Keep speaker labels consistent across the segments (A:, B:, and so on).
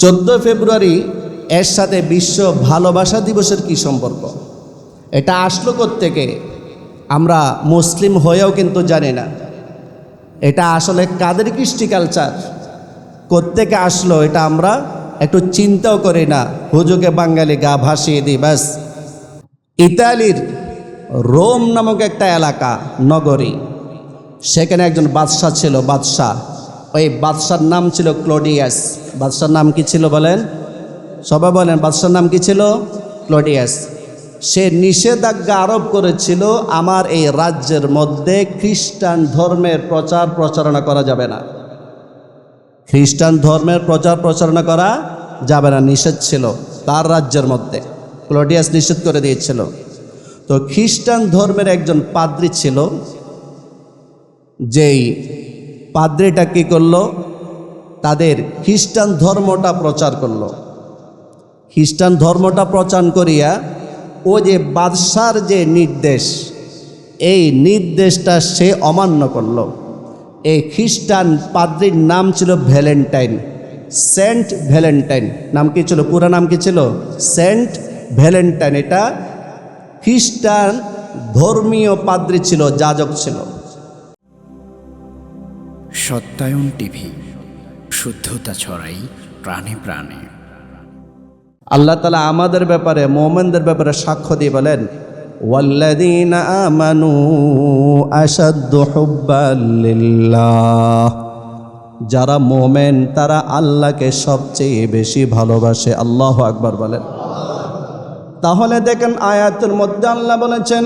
A: চোদ্দ ফেব্রুয়ারি এর সাথে বিশ্ব ভালোবাসা দিবসের কি সম্পর্ক? এটা আসলো থেকে আমরা মুসলিম হয়েও কিন্তু জানি না। এটা আসলে কাদের কৃষ্টি কালচার? কোত্থেকে আসলো এটা আমরা একটু চিন্তাও করি না। হুজুকে বাঙালি গা ভাসিয়ে দিই ব্যাস। ইতালির রোম নামক একটা এলাকা, নগরী। সেখানে একজন বাদশাহ ছিল, বাদশাহ। ওই বাদশার নাম ছিল ক্লোডিয়াস। বাদশার নাম কি ছিল বলেন? সবাই বলেন, বাদশার নাম কি ছিল? ক্লোডিয়াস। সে নিষেধাজ্ঞা আরোপ করেছিল, আমার এই রাজ্যের মধ্যে খ্রিস্টান ধর্মের প্রচার প্রচারণা করা যাবে না। খ্রিস্টান ধর্মের প্রচার প্রচারণা করা যাবে না, নিষেধ ছিল তার রাজ্যের মধ্যে। ক্লোডিয়াস নিষেধ করে দিয়েছিল। তো খ্রিস্টান ধর্মের একজন পাদ্রী ছিল, যেই পাদ্রিটা কী করল? তাদের খ্রিস্টান ধর্মটা প্রচার করল। খ্রিস্টান ধর্মটা প্রচার করিয়া ও যে বাদশার যে নির্দেশ, এই নির্দেশটা সে অমান্য করল। এই খ্রিস্টান পাদ্রির নাম ছিল ভ্যালেন্টাইন, সেন্ট ভ্যালেন্টাইন। নাম কি ছিল? পুরো নাম কি ছিল? Saint Valentine. এটা খ্রিস্টান ধর্মীয় পাদ্রী ছিল, যাজক ছিল।
B: সত্যায়ন টিভি, শুদ্ধতা ছড়াই প্রাণে প্রাণে।
A: আল্লাহ তালা আমাদের ব্যাপারে, মোমেনদের ব্যাপারে সাক্ষ্য দিয়ে বলেন ওয়াল্লাদিন আমানু আসাদ্দু হুব্বাল্লিল্লাহ যারা মোমেন, তারা আল্লাহকে সবচেয়ে বেশি ভালোবাসে। আল্লাহ আকবার বলেন। তাহলে দেখেন আয়াতের মধ্যে আল্লাহ বলেছেন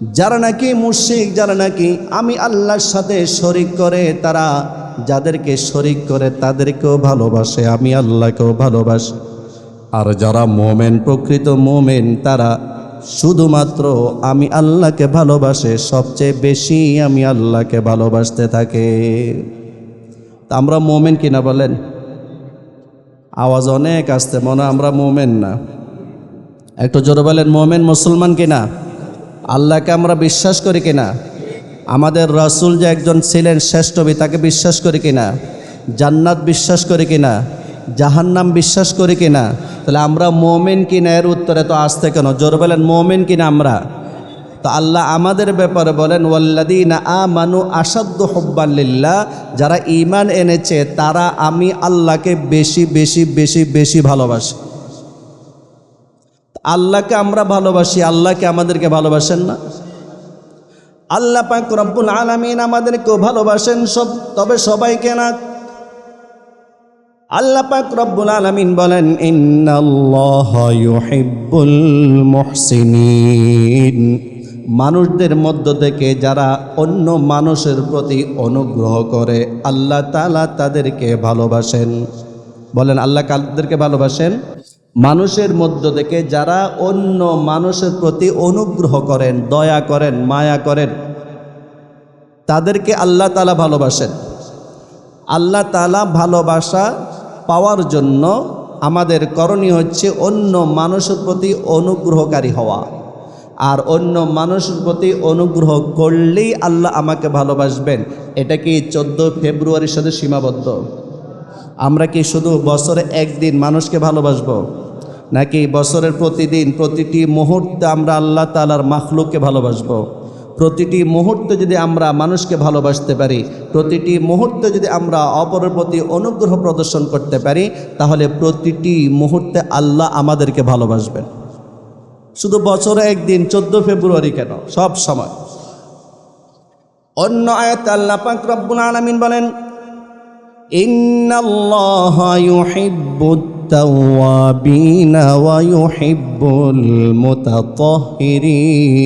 A: যারা নাকি মুশিক যারা নাকি আমি আল্লাহর সাথে শরিক করে, তারা যাদেরকে শরিক করে তাদেরকেও ভালোবাসে, আমি আল্লাহকেও ভালোবাসি। আর যারা মোমেন, প্রকৃত মোমেন, তারা শুধুমাত্র আমি আল্লাহকে ভালোবাসে, সবচেয়ে বেশি আমি আল্লাহকে ভালোবাসতে থাকে। তা আমরা মোমেন কিনা বলেন? আওয়াজ অনেক আসতে মনে আমরা মোমেন না। একটু জোরে বলেন, মোমেন মুসলমান কিনা আল্লাহকে আমরা বিশ্বাস করি কিনা? আমাদের রসুল যে একজন ছিলেন শ্রেষ্ঠবি তাকে বিশ্বাস করি কিনা? জান্নাত বিশ্বাস করি কিনা? জাহান্নাম বিশ্বাস করি কিনা? তাহলে আমরা মোমেন কিনা এর উত্তরে তো আসতে কেন? জোর বলেন, মোমেন কিনা আমরা? তো আল্লাহ আমাদের ব্যাপারে বলেন ওয়াল্লাদিনা আ মানু আসাদ্দ হব্বাল্লিল্লাহ যারা ইমান এনেছে, তারা আমি আল্লাহকে বেশি বেশি বেশি বেশি ভালোবাসি। আল্লাহকে আমরা ভালোবাসি, আল্লাহকে আমাদেরকে ভালোবাসেন না। আল্লাহ পাক রব্বুল আলামিন আমাদেরকেও ভালোবাসেন, সব, তবে সবাইকে না। আল্লাহ পাক রব্বুল আলামিন বলেন, ইন্নাল্লাহা ইউহিব্বুল মুহসিনিন। মানুষদের মধ্য থেকে যারা অন্য মানুষের প্রতি অনুগ্রহ করে, আল্লাহ তাআলা তাদেরকে ভালোবাসেন। বলেন, আল্লাহ কাদেরকে ভালোবাসেন? মানুষের মধ্য থেকে যারা অন্য মানুষের প্রতি অনুগ্রহ করেন, দয়া করেন, মায়া করেন, তাদেরকে আল্লাহ তালা ভালোবাসেন। আল্লাহ তালা ভালোবাসা পাওয়ার জন্য আমাদের করণীয় হচ্ছে অন্য মানুষের প্রতি অনুগ্রহকারী হওয়া। আর অন্য মানুষের প্রতি অনুগ্রহ করলেই আল্লাহ আমাকে ভালোবাসবেন। এটা কি চোদ্দ ফেব্রুয়ারির সাথে সীমাবদ্ধ? আমরা কি শুধু বছরে একদিন মানুষকে ভালোবাসবো? নাকি বছরের প্রতিদিন প্রতিটি মুহূর্তে আমরা আল্লাহ তালার মাখলুককে ভালোবাসবো? প্রতিটি মুহূর্তে যদি আমরা মানুষকে ভালোবাসতে পারি, প্রতিটি মুহূর্তে যদি আমরা অপরের প্রতি অনুগ্রহ প্রদর্শন করতে পারি, তাহলে প্রতিটি মুহূর্তে আল্লাহ আমাদেরকে ভালোবাসবেন। শুধু বছরে একদিন, চোদ্দ ফেব্রুয়ারি কেন? সব সময়। অন্য আয়াত আল্লাহ পাক রব্বুল আলামিন বলেন إن الله يحب التوابين ويحب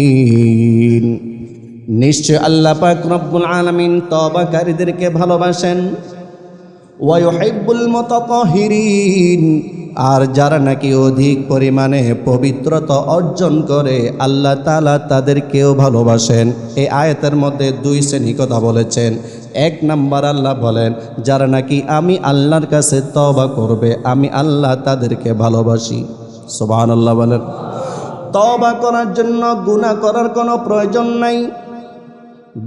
A: المتطهرين নিশ্চয় আল্লাহ পাক রব্বুল আলামিন তবাকারীদেরকে ভালোবাসেন ওয়াইহিব্বুল মুতাতাহিরিন আর যারা নাকি অধিক পরিমাণে পবিত্রতা অর্জন করে আল্লাহ তালা তাদেরকেও ভালোবাসেন এই আয়াতের মধ্যে দুই শ্রেণী কথা বলেছেন এক নাম্বার আল্লাহ বলেন, যারা নাকি আমি আল্লাহর কাছে তবা করবে, আমি আল্লাহ তাদেরকে ভালোবাসি। সোবাহান আল্লাহ বলেন। তবা করার জন্য গুণা করার কোনো প্রয়োজন নাই।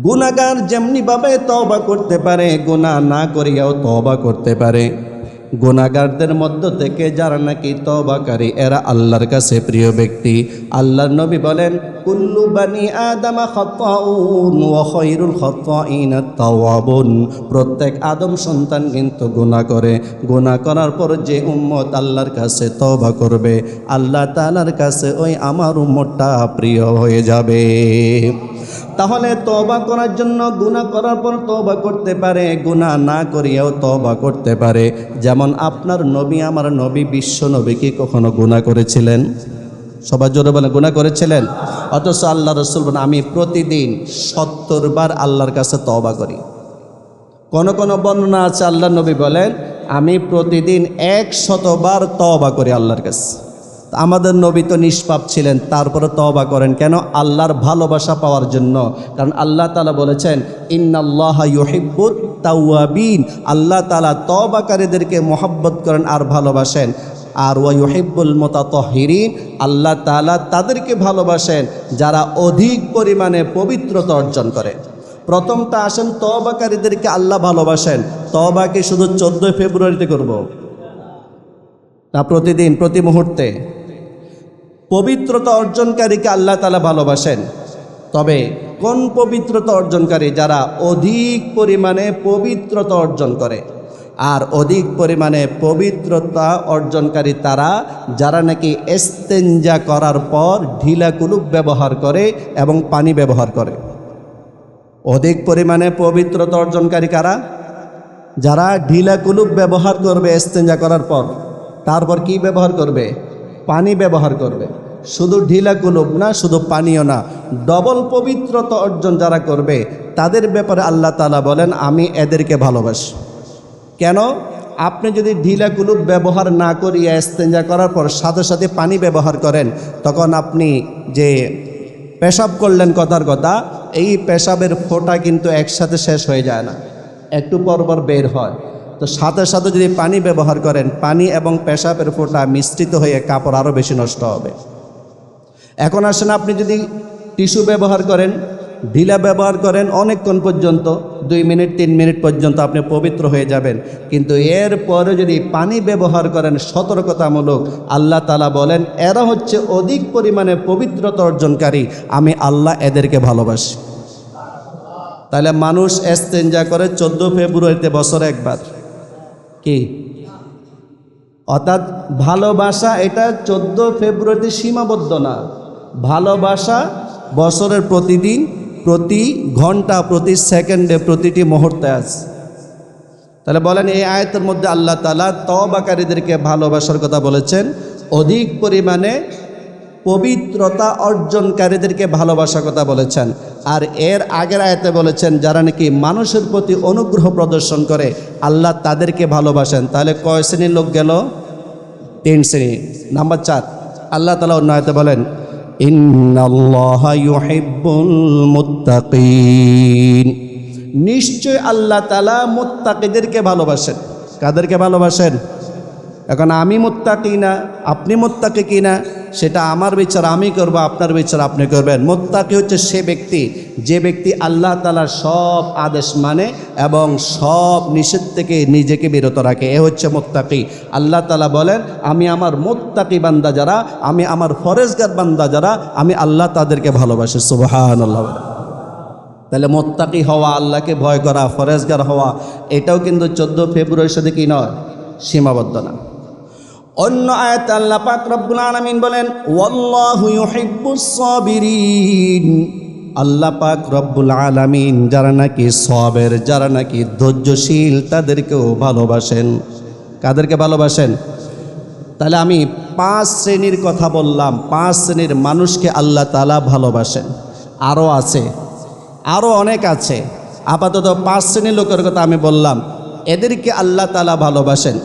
A: গুণাগার যেমনিভাবে তবা করতে পারে গুণা না করিয়াও তবা করতে পারে। গুণাগারদের মধ্য থেকে যারা নাকি তবাকারী এরা আল্লাহর কাছে প্রিয় ব্যক্তি। আল্লাহর নবী বলেন, কুল্লু বানি আদামা খাতাউন ওয়া প্রত্যেক আদম সন্তান কিন্তু গুনাহ করে। গুনাহ করার পর যে উম্মত আল্লাহর কাছে তওবা করবে, আল্লাহ তাআলার কাছে ওই আমার উম্মতটা প্রিয় হয়ে যাবে। তাহলে তবা করার জন্য গুনাহ করার পর তবা করতে পারে, গুনাহ না করিয়াও তবা করতে পারে। যেমন আপনার নবী, আমার নবী, বিশ্ব নবী কি কখনো গুনাহ করেছিলেন? সবাই জোরে বলে গুনাহ করেছিলেন? অথচ আল্লাহ রসুল বলেন, আমি প্রতিদিন সত্তর বার আল্লাহর কাছে তবা করি। কোন কোন বর্ণনা আছে আল্লাহ নবী বলেন, আমি প্রতিদিন এক শতবার তবা করি আল্লাহর কাছে। আমাদের নবী তো নিষ্পাপ ছিলেন, তারপরে তবা করেন। কেন? আল্লাহর ভালোবাসা পাওয়ার জন্য। কারণ আল্লাহ তালা বলেছেন, ইন্নাল্লাহ তাওয়াবিন। আল্লাহ তালা তবাকারীদেরকে মোহাব্বত করেন আর ভালোবাসেন। আর ওয়াইহিব্বুল মোতাতহিরিন আল্লাহ তালা তাদেরকে ভালোবাসেন, যারা অধিক পরিমাণে পবিত্রতা অর্জন করে। প্রথমটা আসেন তবাকারীদেরকে আল্লাহ ভালোবাসেন। তবাকে শুধু চোদ্দোই ফেব্রুয়ারিতে করব। না প্রতিদিন, প্রতি মুহূর্তে। পবিত্রতা অর্জনকারীকে আল্লাহ তালা ভালোবাসেন। তবে কোন পবিত্রতা অর্জনকারী? যারা অধিক পরিমাণে পবিত্রতা অর্জন করে। আর অধিক পরিমাণে পবিত্রতা অর্জনকারী তারা, যারা নাকি এস্তেঞ্জা করার পর ঢিলা কুলুপ ব্যবহার করে এবং পানি ব্যবহার করে। অধিক পরিমাণে পবিত্রতা অর্জনকারী কারা? যারা ঢিলা কুলুপ ব্যবহার করবে, এস্তেঞ্জা করার পর। তারপর কি ব্যবহার করবে? পানি ব্যবহার করবে। শুধু ঢিলা কুলুপ না, শুধু পানীয় না, ডবল পবিত্রতা অর্জন যারা করবে, তাদের ব্যাপারে আল্লাহ তালা বলেন, আমি এদেরকে ভালোবাসি। কেন? আপনি যদি ঢিলা কুলুপ ব্যবহার না করিয়া এস্তেঞ্জা করার পর সাথে সাথে পানি ব্যবহার করেন, তখন আপনি যে পেশাব করলেন কথার কথা, এই পেশাবের ফোঁটা কিন্তু একসাথে শেষ হয়ে যায় না। একটু পর পর বের হয়। তো সাথে সাথে যদি পানি ব্যবহার করেন, পানি এবং পেশাবের ফোঁটা মিশ্রিত হয়ে কাপড় আরও বেশি নষ্ট হবে। এখন আসেন আপনি যদি টিস্যু ব্যবহার করেন, ঢিলা ব্যবহার করেন অনেকক্ষণ পর্যন্ত, দুই মিনিট, তিন মিনিট পর্যন্ত আপনি পবিত্র হয়ে যাবেন। কিন্তু এর পরে যদি পানি ব্যবহার করেন সতর্কতামূলক, আল্লাহ তালা বলেন, এরা হচ্ছে অধিক পরিমাণে পবিত্রতা অর্জনকারী। আমি আল্লাহ এদেরকে ভালোবাসি। তাহলে মানুষ এস্তেঞ্জা করে চোদ্দ ফেব্রুয়ারিতে বছর একবার। কি? অর্থাৎ ভালোবাসা এটা চোদ্দ ফেব্রুয়ারিতে সীমাবদ্ধ না। ভালোবাসা বছরের প্রতিদিন, প্রতি ঘণ্টা, প্রতি সেকেন্ডে, প্রতিটি মুহূর্তে আছে। তাহলে বলেন, এই আয়তের মধ্যে আল্লাহ তালা তবাকারীদেরকে ভালোবাসার কথা বলেছেন। অধিক পরিমাণে পবিত্রতা অর্জনকারীদেরকে ভালোবাসার কথা বলেছেন। আর এর আগের আয়তে বলেছেন, যারা নাকি মানুষের প্রতি অনুগ্রহ প্রদর্শন করে, আল্লাহ তাদেরকে ভালোবাসেন। তাহলে কয় শ্রেণির লোক গেল? তিন শ্রেণি। নাম্বার চার। আল্লাহ তালা অন্য আয়তে বলেন নিশ্চয় আল্লাহ তালা মুত্তাকিদেরকে ভালোবাসেন। কাদেরকে ভালোবাসেন? এখন আমি মোত্তাকি না, আপনি মোত্তাকি কিনা? সেটা আমার বিচার, আমি করব, আপনার বিচার, আপনি করবেন। মোত্তাকি হচ্ছে সে ব্যক্তি, যে ব্যক্তি আল্লাহ তালার সব আদেশ মানে এবং সব নিষেধ থেকে নিজেকে বিরত রাখে। এ হচ্ছে মোত্তাকি। আল্লাহ তালা বলেন, আমি আমার মোত্তাকি বান্দা যারা, আমি আমার ফরেজগার বান্দা যারা, আমি আল্লাহ তাদেরকে ভালোবাসি। সুবাহান আল্লাহ তাহলে মোত্তাকি হওয়া, আল্লাহকে ভয় করা, ফরেজগার হওয়া, এটাও কিন্তু চোদ্দ ফেব্রুয়ারির সাথে কি নয়? সীমাবদ্ধ না। অন্য আয়াত আল্লাহ পাক রব্বুল আলামিন বলেন, ওয়াল্লাহু ইউহিব্বুস সাবিরিন। আল্লাহ পাক রব্বুল আলামিন যারা নাকি সবের যারা নাকি ধৈর্যশীল, তাদেরকেও ভালোবাসেন। কাদেরকে ভালোবাসেন? তাহলে আমি পাঁচ শ্রেণির কথা বললাম, পাঁচ শ্রেণির মানুষকে আল্লাহ তালা ভালোবাসেন। আরও আছে আরও অনেক আছে। আপাতত পাঁচ শ্রেণির লোকের কথা আমি বললাম, এদেরকে আল্লাহ তালা ভালোবাসেন।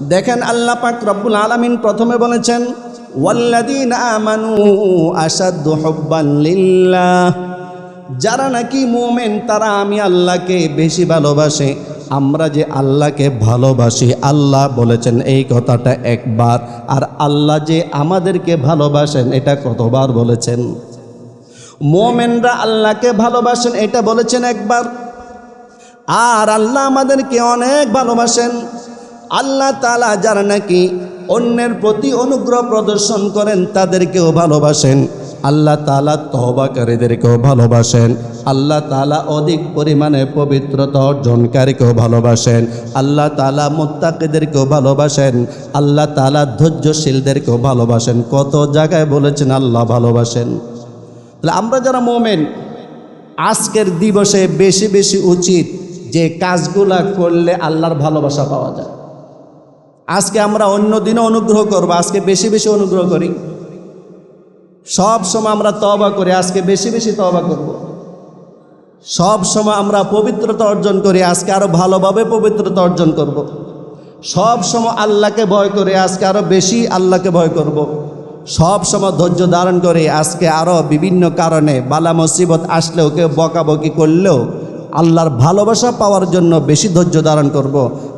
A: দেখেন আল্লাহ পাক রব্বুল আলামিন প্রথমে বলেছেন ওয়াল্লাদিন আমানু আসাদু হব্বান লিল্লাহ। যারা নাকি মোমেন, তারা আমি আল্লাহকে বেশি ভালোবাসে। আমরা যে আল্লাহকে ভালোবাসি, আল্লাহ বলেছেন এই কথাটা একবার, আর আল্লাহ যে আমাদেরকে ভালোবাসেন, এটা কতবার বলেছেন? মোমেনরা আল্লাহকে ভালোবাসেন, এটা বলেছেন একবার। আর আল্লাহ আমাদেরকে অনেক ভালোবাসেন। আল্লাহ তালা যারা নাকি অন্যের প্রতি অনুগ্রহ প্রদর্শন করেন, তাদেরকেও ভালোবাসেন। আল্লাহ তালা তহবাকারীদেরকেও ভালোবাসেন। আল্লাহ তালা অধিক পরিমাণে পবিত্রতা অর্জনকারীকেও ভালোবাসেন। আল্লাহ তালা মোত্তাকিদেরকেও ভালোবাসেন। আল্লাহ তালা ধৈর্যশীলদেরকেও ভালোবাসেন। কত জায়গায় বলেছেন, আল্লাহ ভালোবাসেন। তাহলে আমরা যারা মোমেন, আজকের দিবসে বেশি বেশি উচিত যে কাজগুলা করলে আল্লাহর ভালোবাসা পাওয়া যায়। আজকে আমরা অন্য দিনও অনুগ্রহ করব, আজকে বেশি বেশি অনুগ্রহ করি সব সময় আমরা তবা করি, আজকে বেশি বেশি তবা করব সব সময় আমরা পবিত্রতা অর্জন করি, আজকে আরও ভালোভাবে পবিত্রতা অর্জন করব। সব সময় আল্লাহকে ভয় করে, আজকে আরও বেশি আল্লাহকে ভয় করব। সব সময় ধৈর্য ধারণ করে, আজকে আরও বিভিন্ন কারণে বালা মুসিবত আসলেও কেউ বকাবকি করলেও আল্লাহর ভালোবাসা পাওয়ার জন্য বেশি ধৈর্য ধারণ করব।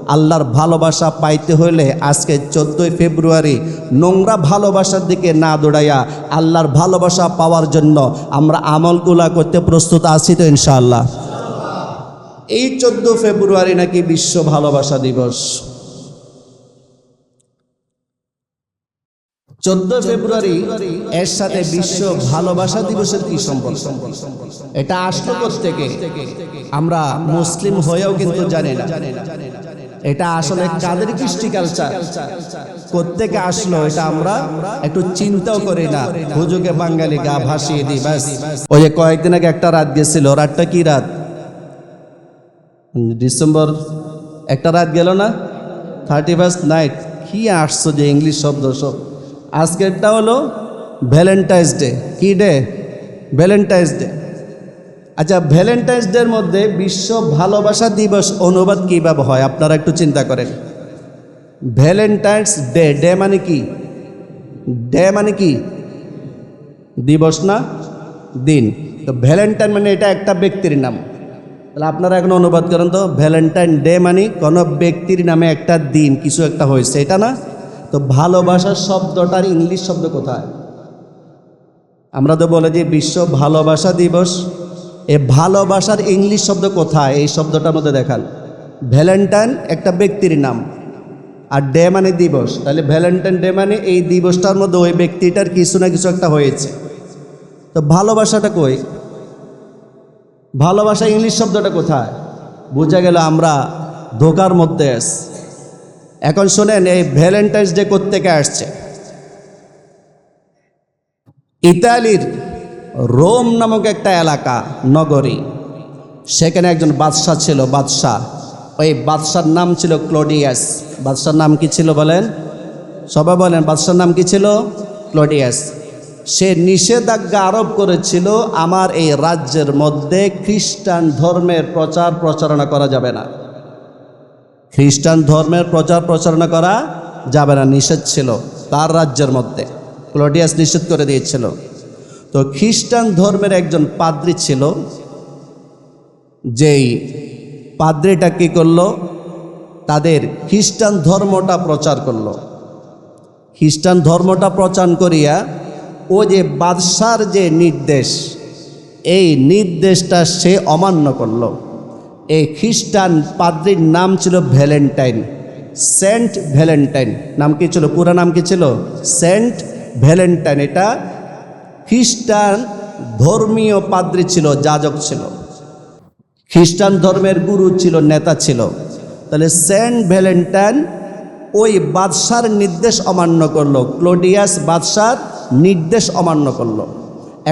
A: আল্লাহর ভালোবাসা পাইতে হইলে আজকে চোদ্দোই ফেব্রুয়ারি নোংরা ভালোবাসার দিকে না দৌড়াইয়া আল্লাহর ভালোবাসা পাওয়ার জন্য আমরা আমলগুলা করতে প্রস্তুত আছি তো ইনশাআল্লাহ এই চোদ্দ ফেব্রুয়ারি নাকি বিশ্ব ভালোবাসা দিবস চোদ্দ ফেব্রুয়ারি এর সাথে বিশ্ব ভালোবাসা দিবসের কি সম্পর্ক? এটা আসলো থেকে আমরা মুসলিম হয়েও কিন্তু জানি না। এটা আসলে কাদের কৃষ্টি কালচার? কোত্থেকে আসলো, এটা আমরা একটু চিন্তাও করি না। হুজুকে বাঙালি গা ভাসিয়ে দিই, ব্যাস। ওই যে কয়েকদিন আগে একটা রাত গেছিল, রাতটা কি রাত? ডিসেম্বর, একটা রাত গেল না? Thirty first night. কি আসছো যে ইংলিশ শব্দ সব। আজকেরটা হলো ভ্যালেন্টাইন্স ডে। কি ডে? Valentine's day. আচ্ছা ভ্যালেন্টাইন্স ডের মধ্যে বিশ্ব ভালোবাসা দিবস অনুবাদ কীভাবে হয়? আপনারা একটু চিন্তা করেন। ভ্যালেন্টাইন্স ডে ডে মানে কি? ডে মানে কি? দিবস না? দিন। তো ভ্যালেন্টাইন মানে এটা একটা ব্যক্তির নাম। তাহলে আপনারা এখন অনুবাদ করেন তো, ভ্যালেন্টাইন ডে মানে কোনো ব্যক্তির নামে একটা দিন, কিছু একটা হয়েছে, এটা না? তো ভালোবাসার শব্দটার ইংলিশ শব্দ কোথায়? আমরা তো বলে যে বিশ্ব ভালোবাসা দিবস। এ ভালোবাসার ইংলিশ শব্দ কোথায়? এই শব্দটার মধ্যে দেখান। ভ্যালেন্টাইন একটা ব্যক্তির নাম। আর ডে মানে দিবস। তাহলে ভ্যালেন্টাইন ডে মানে এই দিবসটার মধ্যে ওই ব্যক্তিটার কিছু না কিছু একটা হয়েছে। তো ভালোবাসাটা কই? ভালোবাসা ইংলিশ শব্দটা কোথায়? বোঝা গেল আমরা ধোকার মধ্যে আছি। এখন শোনেন, এই ভ্যালেন্টাইন্স ডে কোত্থেকে আসছে? ইতালির রোম নামক একটা এলাকা, নগরী। সেখানে একজন বাদশাহ ছিল, বাদশাহ। ওই বাদশার নাম ছিল ক্লোডিয়াস। বাদশার নাম কি ছিল বলেন? সবাই বলেন, বাদশার নাম কি ছিল? ক্লোডিয়াস। সে নিষেধাজ্ঞা আরোপ করেছিল, আমার এই রাজ্যের মধ্যে খ্রিস্টান ধর্মের প্রচার প্রচারণা করা যাবে না। খ্রিস্টান ধর্মের প্রচার প্রচারণা করা যাবে না, নিষেধ ছিল তার রাজ্যের মধ্যে। ক্লোডিয়াস নিষেধ করে দিয়েছিল। তো খ্রিস্টান ধর্মের একজন পাদ্রী ছিল, যেই পাদ্রিটা কী করল? তাদের খ্রিস্টান ধর্মটা প্রচার করল। খ্রিস্টান ধর্মটা প্রচার করিয়া ও যে বাদশার যে নির্দেশ, এই নির্দেশটা সে অমান্য করল। এই খ্রিস্টান পাদ্রির নাম ছিল ভ্যালেন্টাইন, সেন্ট ভ্যালেন্টাইন। নাম কি ছিল? পুরা নাম কি ছিল? Saint Valentine. এটা খ্রিস্টান ধর্মীয় পাদ্রী ছিল, যাজক ছিল। খ্রিস্টান ধর্মের গুরু ছিল, নেতা ছিল। তাহলে সেন্ট ভ্যালেন্টাইন ওই বাদশার নির্দেশ অমান্য করল, ক্লোডিয়াস বাদশার নির্দেশ অমান্য করল।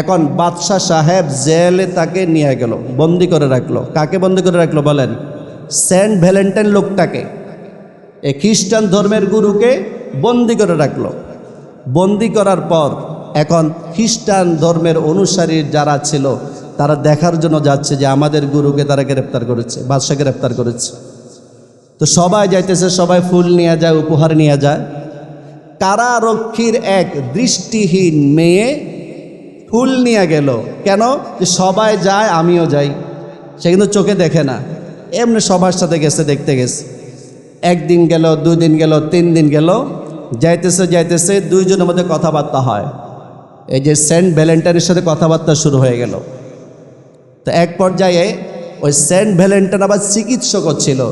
A: এখন বাদশাহ সাহেব জেলে তাকে নিয়ে গেল, বন্দি করে রাখল। কাকে বন্দি করে রাখল বলেন? সেন্ট ভ্যালেন্টাইন লোকটাকে। এ খ্রিস্টান ধর্মের গুরুকে বন্দি করে রাখল। বন্দি করার পর এখন খ্রিস্টান ধর্মের অনুসারী যারা ছিল, তারা দেখার জন্য যাচ্ছে যে আমাদের গুরুকে তারা গ্রেপ্তার করেছে বাদশাহ গ্রেপ্তার করেছে। তো সবাই যাইতেছে, সবাই ফুল নিয়ে যায়, উপহার নিয়ে যায়। কারারক্ষীর এক দৃষ্টিহীন মেয়ে ফুল নিয়ে গেল। কেন? যে সবাই যায়, আমিও যাই। সে কিন্তু চোখে দেখে না। এমনি সবার সাথে গেছে, দেখতে গেছে। একদিন গেল দুই দিন গেল তিন দিন গেল। যাইতেছে যাইতেছে, দুইজনের মধ্যে কথাবার্তা হয়। এই যে সেন্ট ভ্যালেন্টাইনের সাথে কথাবার্তা শুরু হয়ে গেল। তো এক পর্যায়ে ওই সেন্ট ভ্যালেন্টাইন আবার চিকিৎসকও ছিল।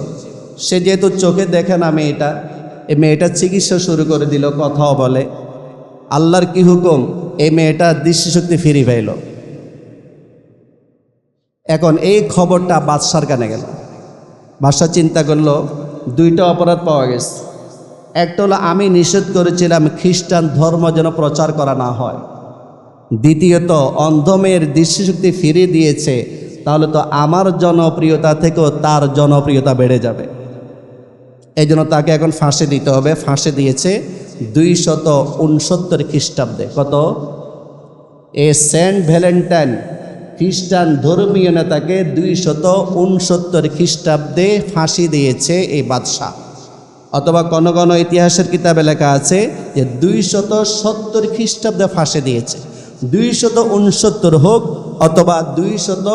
A: সে যেহেতু চোখে দেখে না মেয়েটা, এই মেয়েটা চিকিৎসা শুরু করে দিল, কথাও বলে। আল্লাহর কি হুকুম? এই মেয়েটা দৃষ্টিশক্তি ফিরে পাইল। এখন এই খবরটা বাদশার কানে গেল। বাদশা চিন্তা করল, দুইটা অপরাধ পাওয়া গেছে। একটা হলো, আমি নিষেধ করেছিলাম খ্রিস্টান ধর্ম যেন প্রচার করা না হয়। দ্বিতীয়ত অন্ধমের দৃষ্টিশক্তি ফিরিয়ে দিয়েছে, তাহলে তো আমার জনপ্রিয়তা থেকেও তার জনপ্রিয়তা বেড়ে যাবে। এই জন্য তাকে এখন ফাঁসি দিতে হবে। ফাঁসি দিয়েছে দুই শত উনসত্তর খ্রিস্টাব্দে। কত? এ সেন্ট ভ্যালেন্টাইন খ্রিস্টান ধর্মীয় নেতাকে দুই শত উনসত্তর খ্রিস্টাব্দে ফাঁসি দিয়েছে এই বাদশাহ। অথবা কোনো কোনো ইতিহাসের কিতাবে লেখা আছে যে দুই শত সত্তর খ্রিস্টাব্দে ফাঁসি দিয়েছে। দুই শত উনসত্তর হোক অথবা দুই শত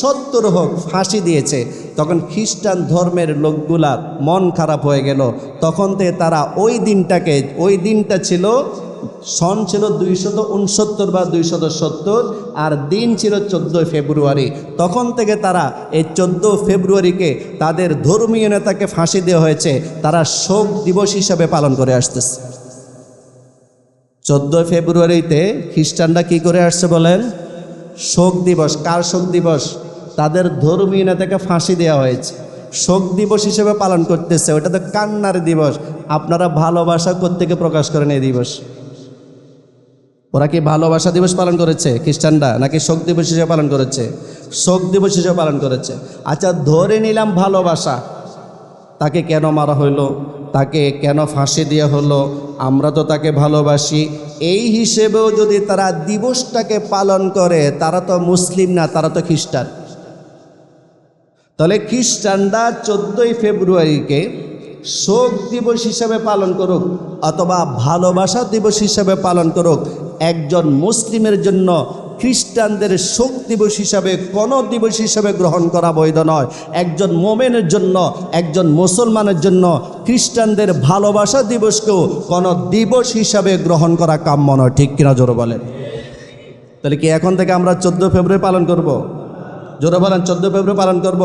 A: সত্তর হোক ফাঁসি দিয়েছে। তখন খ্রিস্টান ধর্মের লোকগুলার মন খারাপ হয়ে গেল। তখন থেকে তারা ওই দিনটাকে, ওই দিনটা ছিল, সন ছিল দুইশত উনসত্তর বা দুইশত সত্তর আর দিন ছিল চোদ্দোই ফেব্রুয়ারি। তখন থেকে তারা এই চোদ্দ ফেব্রুয়ারিকে তাদের ধর্মীয় নেতাকে ফাঁসি দেওয়া হয়েছে। তারা শোক দিবস হিসাবে পালন করে আসতেছে। চোদ্দোই ফেব্রুয়ারিতে খ্রিস্টানরা কি করে আসছে বলেন? শোক দিবস, কার শোক দিবস? তাদের ধর্মীয় নেতাকে ফাঁসি দেওয়া হয়েছে। শোক দিবস হিসেবে পালন করতেছে। ওটা তো কান্নার দিবস। আপনারা ভালোবাসা কোত্থেকে প্রকাশ করেন এই দিবস? ওরা কি ভালোবাসা দিবস পালন করেছে, খ্রিস্টানরা? নাকি শোক দিবস হিসেবে পালন করেছে? শোক দিবস হিসেবে পালন করেছে। আচ্ছা ধরে নিলাম ভালোবাসা। তাকে কেন মারা হইল? তাকে কেন ফাঁসি দেওয়া হলো? আমরা তো তাকে ভালোবাসি। এই হিসেবেও যদি তারা দিবসটাকে পালন করে, তারা তো মুসলিম না, তারা তো খ্রিস্টান। তাহলে খ্রিস্টানরা চোদ্দোই ফেব্রুয়ারিকে শোক দিবস হিসাবে পালন করুক, অথবা ভালোবাসা দিবস হিসাবে পালন করুক, একজন মুসলিমের জন্য খ্রিস্টানদের শোক দিবস হিসাবে কোনো দিবস হিসাবে গ্রহণ করা বৈধ নয়। একজন মোমেনের জন্য, একজন মুসলমানের জন্য খ্রিস্টানদের ভালোবাসা দিবসকেও কোনো দিবস হিসাবে গ্রহণ করা কাম্য নয়। ঠিক কিনা জোরে বলেন? তাহলে কি এখন থেকে আমরা চোদ্দ ফেব্রুয়ারি পালন করব? জোরে বলেন, চোদ্দ ফেব্রুয়ারি পালন করব?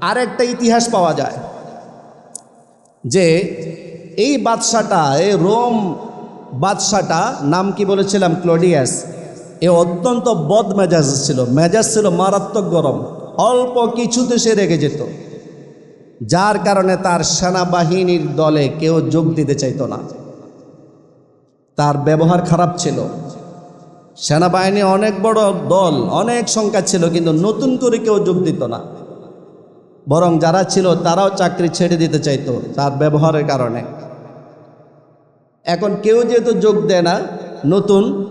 A: আর একটা ইতিহাস পাওয়া যায় যে এই বাদশাটা এই রোম বাদশাটা, নাম কি বলেছিলাম? ক্লোডিয়াস। এ অত্যন্ত বদ মেজাজ ছিল। মেজাজ ছিল মারাত্মক গরম। অল্প কিছুতে সে রেগে যেত। যার কারণে তার সেনাবাহিনীর দলে কেউ যোগ দিতে চাইতো না। তার ব্যবহার খারাপ ছিল। সেনাবাহিনী অনেক বড় দল, অনেক সংখ্যা ছিল, কিন্তু নতুন করে কেউ যোগ দিত না। বরং যারা ছিল, তারাও চাকরি ছেড়ে দিতে চাইতো তার ব্যবহারের কারণে। এখন কেউ যেহেতু যোগ দেয় না, নতুন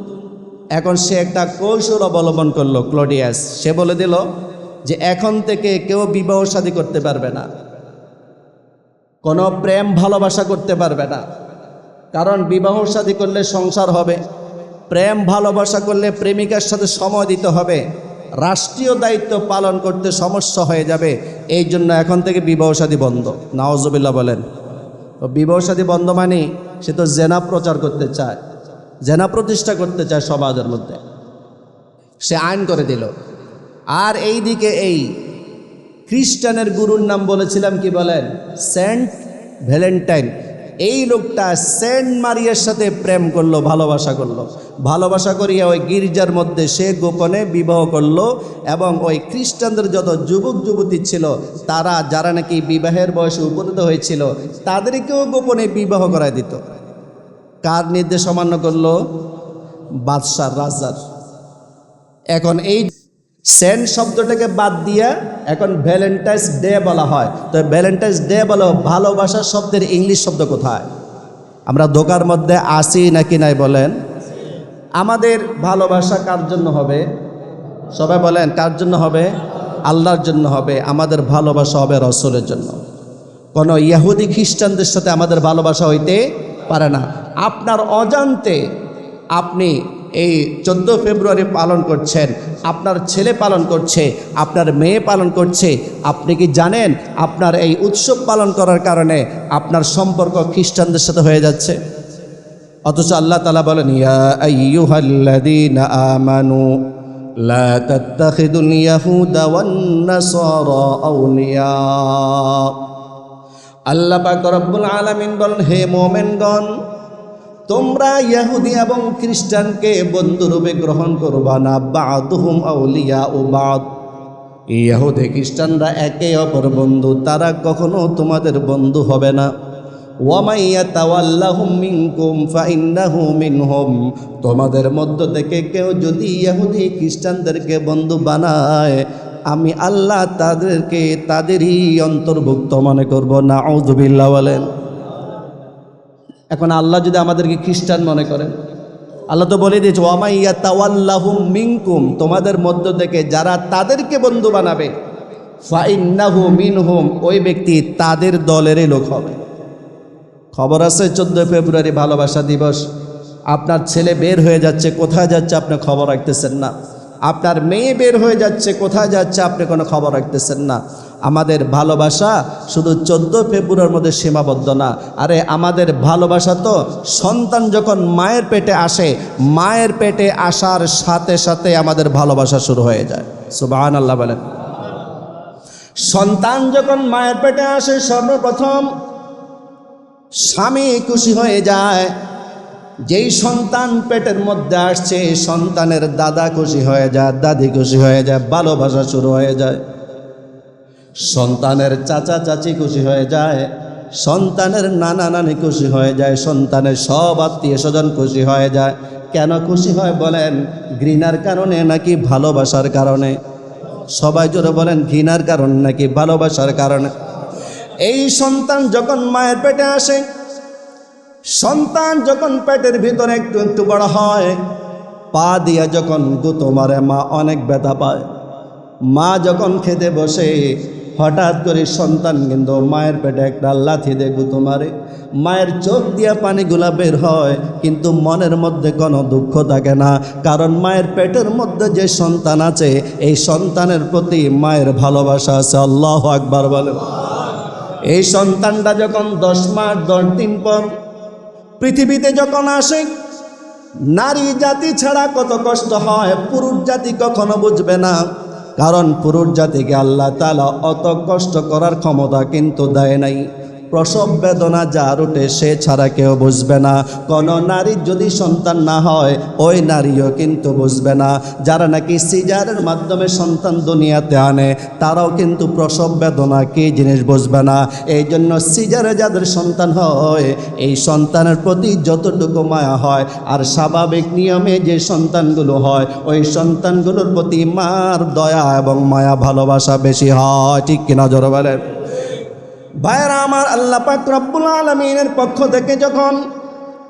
A: এখন সে একটা কৌশল অবলম্বন করল, ক্লোডিয়াস। সে বলে দিল যে এখন থেকে কেউ বিবাহ শাদী করতে পারবে না। কোনো প্রেম ভালোবাসা করতে পারবে না। কারণ বিবাহ শাদী করলে সংসার হবে, প্রেম ভালোবাসা করলে প্রেমিকার সাথে সময় দিতে হবে, রাষ্ট্রীয় দায়িত্ব পালন করতে সমস্যা হয়ে যাবে, এই জন্য এখন থেকে বিবাহ শাদী বন্ধ। নওয়াজবিল্লা বলেন। তো বিবাহ শাদী বন্ধ মানে সে তো জেনা প্রচার করতে চায়। জেনা প্রতিষ্ঠা করতে চায় সমাজের মধ্যে। সে আইন করে দিল। আর এই দিকে এই খ্রিস্টানের গুরুর নাম বলেছিলাম কি বলেন? Saint Valentine. এই লোকটা সেন্ট মারিয়ার সাথে প্রেম করল, ভালোবাসা করল। ভালোবাসা করিয়া ওই গির্জার মধ্যে সে গোপনে বিবাহ করল এবং ওই খ্রিস্টানদের যত যুবক যুবতী ছিল, তারা যারা নাকি বিবাহের বয়সে উপনীত হয়েছিল, তাদেরকেও গোপনে বিবাহ করায় দিত। কার নির্দেশ অমান্য করল? বাদশাহ রাজার এখন এই সেন্ট শব্দটাকে বাদ দিয়ে এখন ভ্যালেন্টাইন্স ডে বলা হয়। তো ভ্যালেন্টাইন্স ডে বলো ভালোবাসা শব্দের ইংলিশ শব্দ কোথায়? আমরা দোকার মধ্যে আসি নাকি নাই বলেন? আমাদের ভালোবাসা কার জন্য হবে? সবাই বলেন, কার জন্য হবে? আল্লাহর জন্য হবে। আমাদের ভালোবাসা হবে রসুলের জন্য। কোনো ইয়াহুদি খ্রিস্টানদের সাথে আমাদের ভালোবাসা হইতে পারে না। আপনার অজান্তে আপনি এই চোদ্দ ফেব্রুয়ারি পালন করছেন, আপনার ছেলে পালন করছে, আপনার মেয়ে পালন করছে, আপনি কি জানেন আপনার এই উৎসব পালন করার কারণে আপনার সম্পর্ক খ্রিস্টানদের সাথে হয়ে যাচ্ছে? অথচ আল্লাহ তালা বলেন, ইয়া আমানু আল্লাহ পাক আলামিন বলেন, হে মোমেনগণ তোমরা ইহুদি এবং খ্রিস্টানকে বন্ধুরূপে গ্রহণ করবা না, বাদুহুম আউলিয়া ও বাদ। ইহুদি খ্রিস্টানরা একে অপর বন্ধু, তারা কখনো তোমাদের বন্ধু হবে না। তোমাদের মধ্য থেকে কেউ যদি ইহুদি খ্রিস্টানদেরকে বন্ধু বানায়, আমি আল্লাহ তাদেরকে তাদেরই অন্তর্ভুক্ত মনে করব। না বলেন। এখন আল্লাহ যদি আমাদেরকে খ্রিস্টান মনে করেন আল্লাহ তো বলে দিয়েছে ওয়ামাইয়া তাওয়াল্লাহুম মিনকুম তোমাদের মধ্য থেকে যারা তাদেরকে বন্ধু বানাবে, ফাইন্নাহু মিনহুম, ওই ব্যক্তি তাদের দলেরই লোক হবে। খবর আছে চোদ্দোই ফেব্রুয়ারি ভালোবাসা দিবস। আপনার ছেলে বের হয়ে যাচ্ছে, কোথায় যাচ্ছে আপনি খবর রাখতেছেন না। আপনার মেয়ে বের হয়ে যাচ্ছে, কোথায় যাচ্ছে আপনি কোনো খবর রাখতেছেন না। আমাদের ভালোবাসা শুধু চোদ্দ ফেব্রুয়ারির মধ্যে সীমাবদ্ধ না। আরে আমাদের ভালোবাসা তো সন্তান যখন মায়ের পেটে আসে, মায়ের পেটে আসার সাথে সাথে আমাদের ভালোবাসা শুরু হয়ে যায়। সুবাহান আল্লাহ বলেন। সন্তান যখন মায়ের পেটে আসে, সর্বপ্রথম স্বামী খুশি হয়ে যায়। যেই সন্তান পেটের মধ্যে আসছে, সন্তানের দাদা খুশি হয়ে যায়, দাদি খুশি হয়ে যায়, ভালোবাসা শুরু হয়ে যায়। সন্তানের চাচা চাচি খুশি হয়ে যায়, সন্তানের নানা নানি খুশি হয়ে যায়, সন্তানের সব আত্মীয় স্বজন খুশি হয়ে যায়। কেন খুশি হয় বলেন, ঘৃণার কারণে নাকি ভালোবাসার কারণে? সবাই জোরে বলেন, ঘৃণার কারণ নাকি ভালোবাসার কারণে? এই সন্তান যখন মায়ের পেটে আসে, সন্তান যখন পেটের ভিতরে একটু একটু বড় হয়, পা দিয়ে যখন গুঁতো মারে, মা অনেক ব্যথা পায়। মা যখন খেতে বসে হঠাৎ করে সন্তান কিন্তু মায়ের পেটে একটা লাথি দিয়ে গুঁতো মারে। মায়ের চোখ দিয়ে পানিগুলা বের হয়, কিন্তু মনের মধ্যে কোনো দুঃখ থাকে না। কারণ মায়ের পেটের মধ্যে যে সন্তান আছে, এই সন্তানের প্রতি মায়ের ভালোবাসা আছে। আল্লাহ আকবার বলে এই সন্তানটা যখন দশ মাস, দশ দিন পর পৃথিবীতে যখন আসে, নারী জাতি ছাড়া কত কষ্ট হয়, পুরুষ জাতি কখনো বুঝবে না। কারণ পুরুষ জাতিকে আল্লাহ তালা অত কষ্ট করার ক্ষমতা কিন্তু দেয় নাই। প্রসব বেদনা যার উঠে সে ছাড়া কেউ বুঝবে না। কোনো নারীর যদি সন্তান না হয়, ওই নারীও কিন্তু বুঝবে না। যারা নাকি সিজারের মাধ্যমে সন্তান দুনিয়াতে আনে, তারাও কিন্তু প্রসব বেদনা কী জিনিস বুঝবে না। এই জন্য সিজারে যাদের সন্তান হয়, এই সন্তানের প্রতি যতটুকু মায়া হয়, আর স্বাভাবিক নিয়মে যে সন্তানগুলো হয়, ওই সন্তানগুলোর প্রতি মার দয়া এবং মায়া ভালোবাসা বেশি হয়। ঠিক কিনা জোর বলেন? ভাইরা আমার আল্লাহ পাক রব্বুল আলমিনের পক্ষ থেকে যখন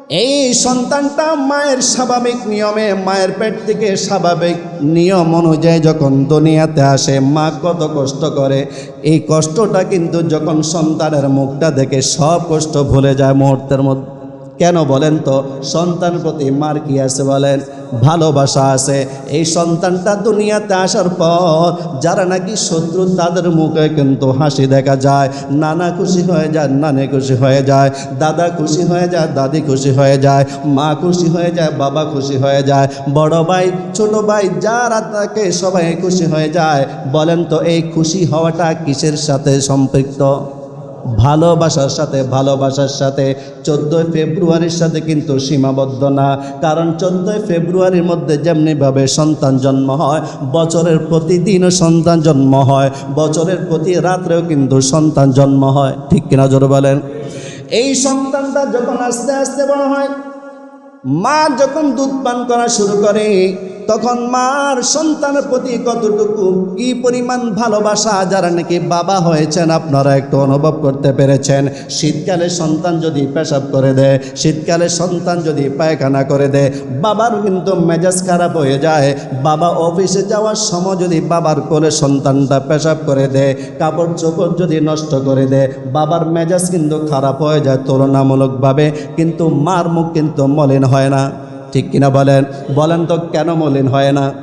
A: এই সন্তানটা মায়ের স্বাভাবিক নিয়মে, মায়ের পেট থেকে স্বাভাবিক নিয়ম অনুযায়ী যখন দুনিয়াতে আসে, মা কত কষ্ট করে। এই কষ্টটা কিন্তু যখন সন্তানের মুখটা দেখে সব কষ্ট ভুলে যায় মুহূর্তের মধ্যে। কেন বলেন তো? সন্তান প্রতি মার কি আছে বলেন? ভালোবাসা আছে। এই সন্তানটা দুনিয়াতে আসার পর যারা নাকি শত্রু তাদের মুখে কিন্তু হাসি দেখা যায়। নানা খুশি হয়ে যায়, নানে খুশি হয়ে যায়। দাদা খুশি হয়ে যায়, দাদি খুশি হয়ে যায়। মা খুশি হয়ে যায়, বাবা খুশি হয়ে যায়। বড় ভাই, ছোট ভাই, যারা তাকে সবাই খুশি হয়ে যায়। বলেন তো, এই খুশি হওয়াটা কিসের সাথে সম্পৃক্ত? ভালোবাসার সাথে ভালোবাসার সাথে চোদ্দোই ফেব্রুয়ারির সাথে কিন্তু সীমাবদ্ধ না। কারণ চোদ্দোই ফেব্রুয়ারির মধ্যে যেমনিভাবে সন্তান জন্ম হয়, বছরের প্রতিদিনও সন্তান জন্ম হয়, বছরের প্রতি রাত্রেও কিন্তু সন্তান জন্ম হয়। ঠিক কিনা জোর বলেন? এই সন্তানটা যখন আস্তে আস্তে বড় হয়, মা যখন দুধ পান করা শুরু করে তখন মার সন্তানের প্রতি কতটুকু কি পরিমাণ ভালোবাসা, যারা নাকি বাবা হয়েছেন, আপনারা একটু অনুভব করতে পেরেছেন? শীতকালে সন্তান যদি পেশাব করে দেয়, শীতকালে সন্তান যদি পায়খানা করে দেয়, বাবার কিন্তু মেজাজ খারাপ হয়ে যায়। বাবা অফিসে যাওয়ার সময় যদি বাবার কোলে সন্তানটা পেশাব করে দেয়, কাপড় চোপড় যদি নষ্ট করে দেয়, বাবার মেজাজ কিন্তু খারাপ হয়ে যায় তুলনামূলকভাবে, কিন্তু মার মুখ কিন্তু মলিন হয় না। ঠিক কিনা বলেন? বলেন তো কেন মলিন হয় না?